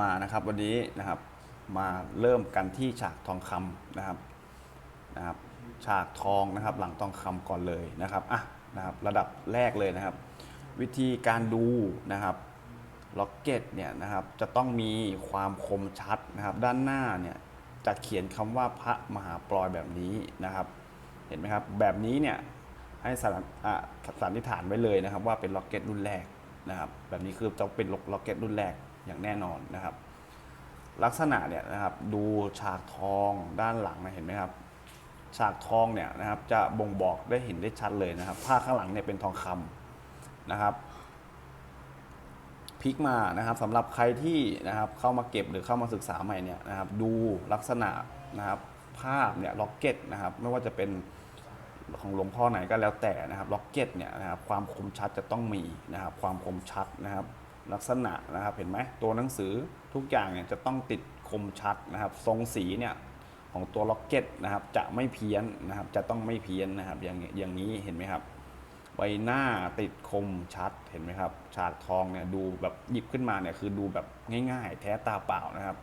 มานะครับวันนี้นะครับมาเริ่มกันที่ฉากทองคำนะครับนะครับฉากทองนะครับหลังทองคำก่อนเลยนะครับอะนะครับระดับแรกเลยนะครับ วิธีการดูนะครับล็อกเก็ตเนี่ยนะครับจะต้องมีความคมชัดนะครับ ด้านหน้าเนี่ยจะเขียนคำว่าพระมหาปลอยแบบนี้นะครับ เห็นไหมครับแบบนี้เนี่ยให้สันอะสันนิษฐานไว้เลยนะครับ ว่าเป็นล็อกเก็ตรุ่นแรกนะครับ แบบนี้คือต้องเป็นล็อกเก็ตรุ่นแรก อย่างแน่นอนนะครับ ลักษณะเนี่ยนะครับดูฉากทองด้านหลังนะเห็นไหมครับ ฉากทองเนี่ยนะครับจะบ่งบอกได้เห็นได้ชัดเลยนะครับผ้าข้างหลังเนี่ยเป็นทองคำนะครับพลิกมานะครับสำหรับใครที่นะครับเข้ามาเก็บหรือเข้ามาศึกษาใหม่เนี่ยนะครับดูลักษณะนะครับภาพเนี่ยล็อกเก็ตนะครับไม่ว่าจะเป็นของหลวงพ่อไหนก็แล้วแต่นะครับล็อกเก็ตเนี่ยนะครับความคมชัดจะต้องมีนะครับความคมชัดนะครับ ลักษณะนะครับเห็นไหมตัวหนังสือทุกอย่างเนี่ยจะต้องติดคมชัดนะครับ ทรงสีเนี่ยของตัวล็อกเก็ตนะครับจะไม่เพี้ยนนะครับ จะต้องไม่เพี้ยนนะครับอย่างอย่างนี้เห็นไหมครับใบหน้าติดคมชัดเห็นไหมครับ ฉากทองเนี่ยดูแบบหยิบขึ้นมาเนี่ยคือดูแบบง่ายๆ แท้ตาเปล่านะครับ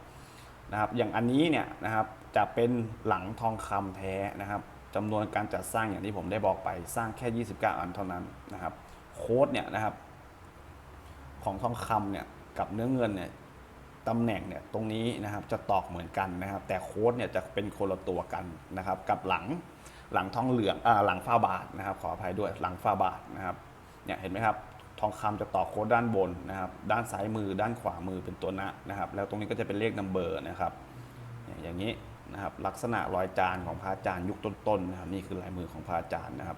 นะครับ อย่างอันนี้เนี่ยนะครับจะเป็นหลังทองคำแท้นะครับจำนวนการจัดสร้างอย่างที่ผมได้บอกไปสร้างแค่ 29 อันเท่านั้นนะครับ โค้ดเนี่ยนะครับ ของทองคำเนี่ยกับเนื้อเงินเนี่ยตำแหน่งเนี่ยตรงนี้นะครับจะตอกเหมือนกันนะครับ แต่โค้ดเนี่ยจะเป็นคนละตัวกันนะครับ กับหลังหลังทองเหลืองอ่าหลังฝ้าบาทนะครับ ขออภัยด้วยหลังฝ้าบาทนะครับเนี่ยเห็นไหมครับทองคำจะต่อโค้ดด้านบนนะครับ ด้านซ้ายมือด้านขวามือเป็นตัวนะนะครับ แล้วตรงนี้ก็จะเป็นเลขนัมเบอร์นะครับเนี่ยอย่างนี้นะครับลักษณะรอยจานของพระอาจารย์ยุคต้นๆนะครับนี่คือลายมือของพระอาจารย์นะครับ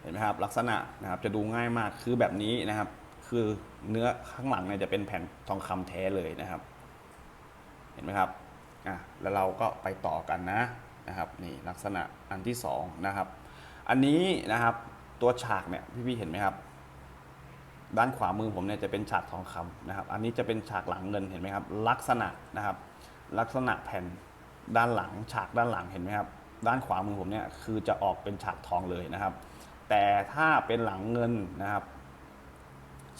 เห็นไหมครับลักษณะนะครับจะดูง่ายมากคือแบบนี้นะครับ คือเนื้อข้างหลังเนี่ยจะเป็นแผ่นทองคำแท้เลยนะครับ เห็นไหมครับอะแล้วเราก็ไปต่อกันนะนะครับนี่ลักษณะอันที่สองนะครับ อันนี้นะครับตัวฉากเนี่ยพี่ๆเห็นไหมครับ ด้านขวามือผมเนี่ยจะเป็นฉากทองคำนะครับ อันนี้จะเป็นฉากหลังเงินเห็นไหมครับ ลักษณะนะครับ ลักษณะแผ่นด้านหลัง ฉากด้านหลังเห็นไหมครับด้านขวามือผมเนี่ยคือจะออกเป็นฉากทองเลยนะครับ แต่ถ้าเป็นหลังเงินนะครับ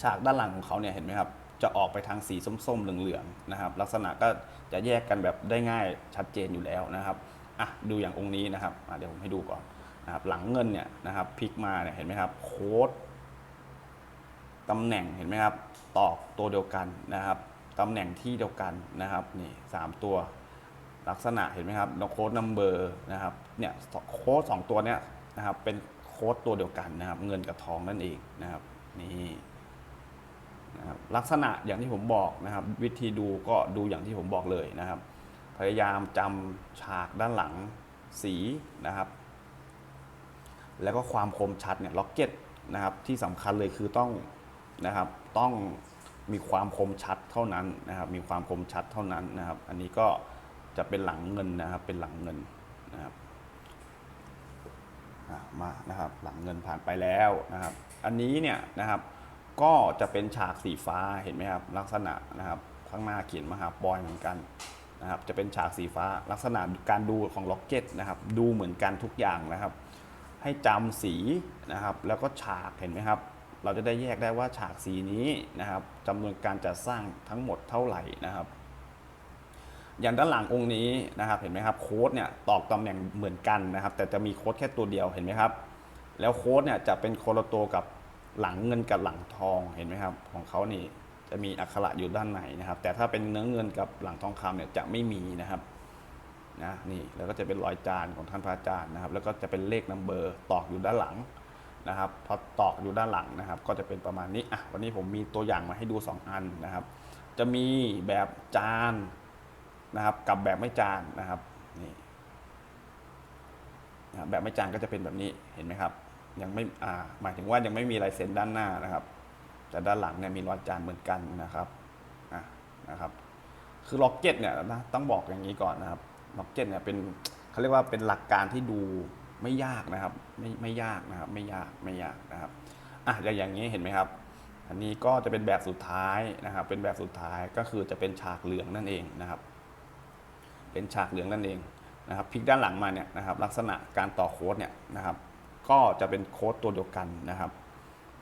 ฉากด้านหลังของเขาเนี่ยเห็นไหมครับจะออกไปทางสีส้มๆเหลืองๆนะครับ ลักษณะก็จะแยกกันแบบได้ง่ายชัดเจนอยู่แล้วนะครับอะดูอย่างองค์นี้นะครับเดี๋ยวผมให้ดูก่อนนะครับหลังเงินเนี่ยนะครับพลิกมาเนี่ยเห็นไหมครับโค้ดตำแหน่งเห็นไหมครับตอกตัวเดียวกันนะครับตำแหน่งที่เดียวกันนะครับนี่สามตัวลักษณะเห็นไหมครับโค้ดนัมเบอร์นะครับเนี่ยโค้ดสองตัวเนี้ยนะครับเป็นโค้ดตัวเดียวกันนะครับ เงินกับทองนั่นเองนะครับนี่ นะครับลักษณะอย่างที่ผมบอกนะครับ วิธีดูก็ดูอย่างที่ผมบอกเลยนะครับ พยายามจำฉากด้านหลังสีนะครับ แล้วก็ความคมชัดเนี่ยล็อกเก็ตนะครับที่สำคัญเลยคือต้องนะครับต้องมีความคมชัดเท่านั้นนะครับ มีความคมชัดเท่านั้นนะครับ อันนี้ก็จะเป็นหลังเงินนะครับ เป็นหลังเงินนะครับมานะครับ หลังเงินผ่านไปแล้วนะครับ อันนี้เนี่ยนะครับ ก็จะเป็นฉากสีฟ้าเห็นไหมครับลักษณะนะครับข้างหน้าเขียนมหาปอยเหมือนกันนะครับจะเป็นฉากสีฟ้าลักษณะการดูของล็อกเก็ตนะครับดูเหมือนกันทุกอย่างนะครับ ให้จำสีนะครับแล้วก็ฉากเห็นไหมครับเราจะได้แยกได้ว่าฉากสีนี้นะครับจำนวนการจัดสร้างทั้งหมดเท่าไหร่นะครับ อย่างด้านหลังองค์นี้นะครับเห็นไหมครับโค้ดเนี่ยตอกตำแหน่งเหมือนกันนะครับ แต่จะมีโค้ดแค่ตัวเดียวเห็นไหมครับ แล้วโค้ดเนี่ยจะเป็นคนละตัวกับ หลังเงินกับหลังทองเห็นไหมครับ ของเขานี่จะมีอักขระอยู่ด้านในนะครับ แต่ถ้าเป็นเนื้อเงินกับหลังทองคำเนี่ยจะไม่มีนะครับนะนี่แล้วก็จะเป็นรอยจานของท่านพระอาจารย์นะครับ แล้วก็จะเป็นเลขนัมเบอร์ตอกอยู่ด้านหลังนะครับพอตอกอยู่ด้านหลังนะครับ ก็จะเป็นประมาณนี้อะวันนี้ผมมีตัวอย่างมาให้ดู 2 อันนะครับ จะมีแบบจานนะครับ กับแบบไม่จานนะครับนี่แบบไม่จานก็จะเป็นแบบนี้เห็นไหมครับ ยังไม่อ่าหมายถึงว่ายังไม่มีลายเซ็นด้านหน้านะครับ แต่ด้านหลังเนี่ยมีรอยจานเหมือนกันนะครับอะนะครับ คือล็อกเก็ตเนี่ยนะต้องบอกอย่างนี้ก่อนนะครับล็อกเก็ตเนี่ยเป็นเขาเรียกว่าเป็นหลักการที่ดูไม่ยากนะครับ ไม่ไม่ยากนะครับ ไม่ยากไม่ยากนะครับอะอย่างอย่างนี้เห็นไหมครับ อันนี้ก็จะเป็นแบบสุดท้ายนะครับ เป็นแบบสุดท้ายก็คือจะเป็นฉากเหลืองนั่นเองนะครับ เป็นฉากเหลืองนั่นเองนะครับพลิกด้านหลังมาเนี่ยนะครับ ลักษณะการต่อโค้ดเนี่ยนะครับ ก็จะเป็นโค้ดตัวเดียวกันนะครับ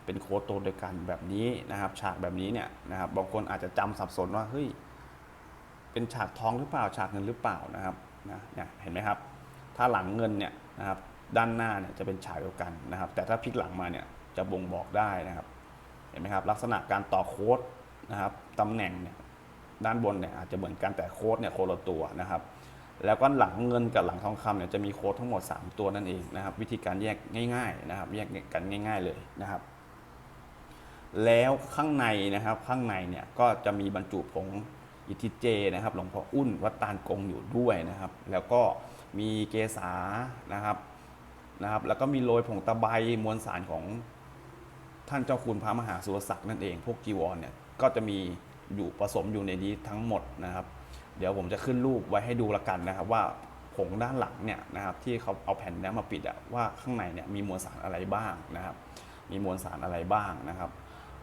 เป็นโค้ดตัวเดียวกันแบบนี้นะครับ ฉากแบบนี้เนี่ยนะครับบางคนอาจจะจำสับสนว่าเฮ้ยเป็นฉากทองหรือเปล่า ฉากเงินหรือเปล่านะครับนะเนี่ยเห็นไหมครับ ถ้าหลังเงินเนี่ยนะครับด้านหน้าเนี่ยจะเป็นฉากเดียวกันนะครับ แต่ถ้าพลิกหลังมาเนี่ยจะบ่งบอกได้นะครับ เห็นไหมครับ ลักษณะการต่อโค้ดนะครับตำแหน่งเนี่ยด้านบนเนี่ยอาจจะเหมือนกันแต่โค้ดเนี่ยโคนละตัวนะครับ แล้วก็หลังเงินกับหลังทองคำเนี่ยจะมีโค้ดทั้งหมด 3 ตัวนั่นเองนะครับ วิธีการแยกง่าย ๆนะครับ แยกกันง่าย ๆเลยนะครับ แล้วข้างในนะครับข้างในเนี่ยก็จะมีบรรจุผงอิทิเจนะครับ หลวงพ่ออุ้นวัดตาลกงอยู่ด้วยนะครับ แล้วก็มีเกษานะครับนะครับ แล้วก็มีโรยผงตะไบมวลสารของท่านเจ้าคุณพระมหาสุรศักดิ์นั่นเอง พวกจีวรเนี่ยก็จะมีอยู่ผสมอยู่ในนี้ทั้งหมดนะครับ เดี๋ยวผมจะขึ้นรูปไว้ให้ดูละกันนะครับว่าผงด้านหลังเนี่ยนะครับที่เขาเอาแผ่นนี้มาปิดอะว่าข้างในเนี่ยมีมวลสารอะไรบ้างนะครับ มีมวลสารอะไรบ้างนะครับ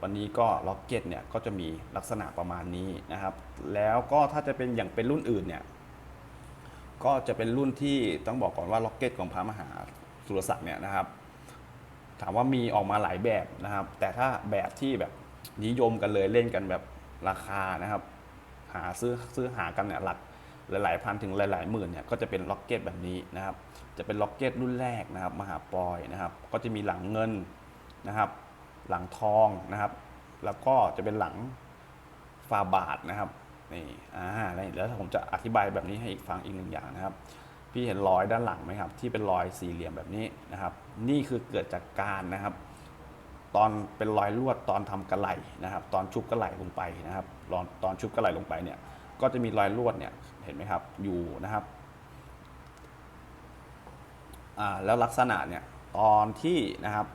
วันนี้ก็ล็อกเก็ตเนี่ยก็จะมีลักษณะประมาณนี้นะครับ แล้วก็ถ้าจะเป็นอย่างเป็นรุ่นอื่นเนี่ยก็จะเป็นรุ่นที่ต้องบอกก่อนว่าล็อกเก็ตของพระมหาสุรศักดิ์เนี่ยนะครับ ถามว่ามีออกมาหลายแบบนะครับ แต่ถ้าแบบที่แบบนิยมกันเลยเล่นกันแบบราคานะครับ หาซื้อซื้อหากันเนี่ยหลักหลายๆพันถึงหลายๆหมื่นเนี่ยก็จะเป็นล็อกเก็ตแบบนี้นะครับ จะเป็นล็อกเก็ตรุ่นแรกนะครับมหาปอยนะครับ ก็จะมีหลังเงินนะครับ หลังทองนะครับ แล้วก็จะเป็นหลังฟาบาทนะครับนี่อ่าแล้วผมจะอธิบายแบบนี้ให้อีกฟังอีกหนึ่งอย่างนะครับ พี่เห็นรอยด้านหลังไหมครับ ที่เป็นรอยสี่เหลี่ยมแบบนี้นะครับ นี่คือเกิดจากการนะครับ ตอนเป็นรอยลวดตอนทำกระไหลนะครับ ตอนชุบกระไหลลงไปนะครับตอนชุบกระไหลลงไปเนี่ยก็จะมีรอยลวดเนี่ยเห็นไหมครับอยู่นะครับอ่าแล้วลักษณะเนี่ยตอนที่นะครับ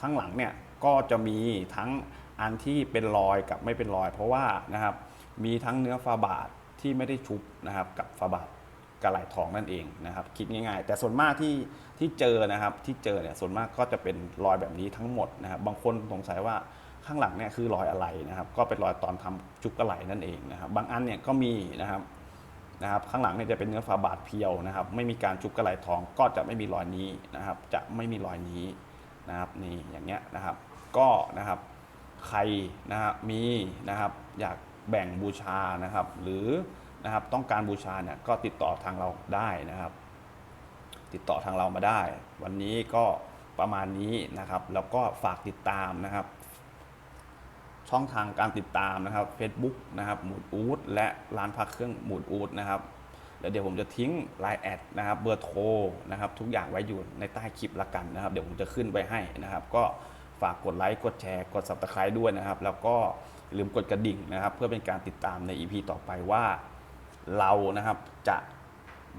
ข้างหลังเนี่ยก็จะมีทั้งอันที่เป็นรอยกับไม่เป็นรอย เพราะว่านะครับมีทั้งเนื้อฟาบาทที่ไม่ได้ชุบนะครับกับฟาบาท กระไหลทองนั่นเองนะครับ คิดง่ายๆ แต่ส่วนมากที่ที่เจอนะครับที่เจอเนี่ยส่วนมากก็จะเป็นรอยแบบนี้ทั้งหมดนะครับบางคนสงสัยว่าข้างหลังเนี่ยคือรอยอะไรนะครับก็เป็นรอยตอนทำชุบกระไหลนั่นเองนะครับบางอันเนี่ยก็มีนะครับนะครับข้างหลังเนี่ยจะเป็นเนื้อฝาบาทเพียวนะครับ ไม่มีการชุบกระไหลทองก็จะไม่มีรอยนี้นะครับ จะไม่มีรอยนี้นะครับนี่อย่างเงี้ยนะครับ ก็นะครับใครนะครับมีนะครับอยากแบ่งบูชานะครับ หรือ นะครับ ต้องการบูชาเนี่ยก็ติดต่อทางเราได้นะครับ ติดต่อทางเรามาได้ วันนี้ก็ประมาณนี้นะครับ แล้วก็ฝากติดตามนะครับ ช่องทางการติดตามนะครับ Facebook นะครับหมูดอูดและร้านพักเครื่องหมูดอูดนะครับแล้วเดี๋ยวผมจะทิ้ง Line แอดนะครับเบอร์โทรนะครับ ทุกอย่างไว้อยู่ในใต้คลิปละกันนะครับ เดี๋ยวผมจะขึ้นไว้ให้นะครับ ก็ฝากกดไลค์กดแชร์กด subscribe ด้วยนะครับ แล้วก็ลืมกดกระดิ่งนะครับ เพื่อเป็นการติดตามใน EP ต่อไปว่า เรานะครับจะ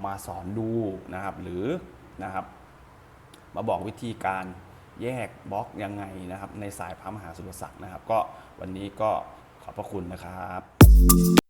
มาสอนดูนะครับ หรือนะครับ มาบอกวิธีการแยกบล็อกยังไงนะครับ ในสายพระมหาสุรศักดิ์นะครับ ก็วันนี้ก็ขอบพระคุณนะครับ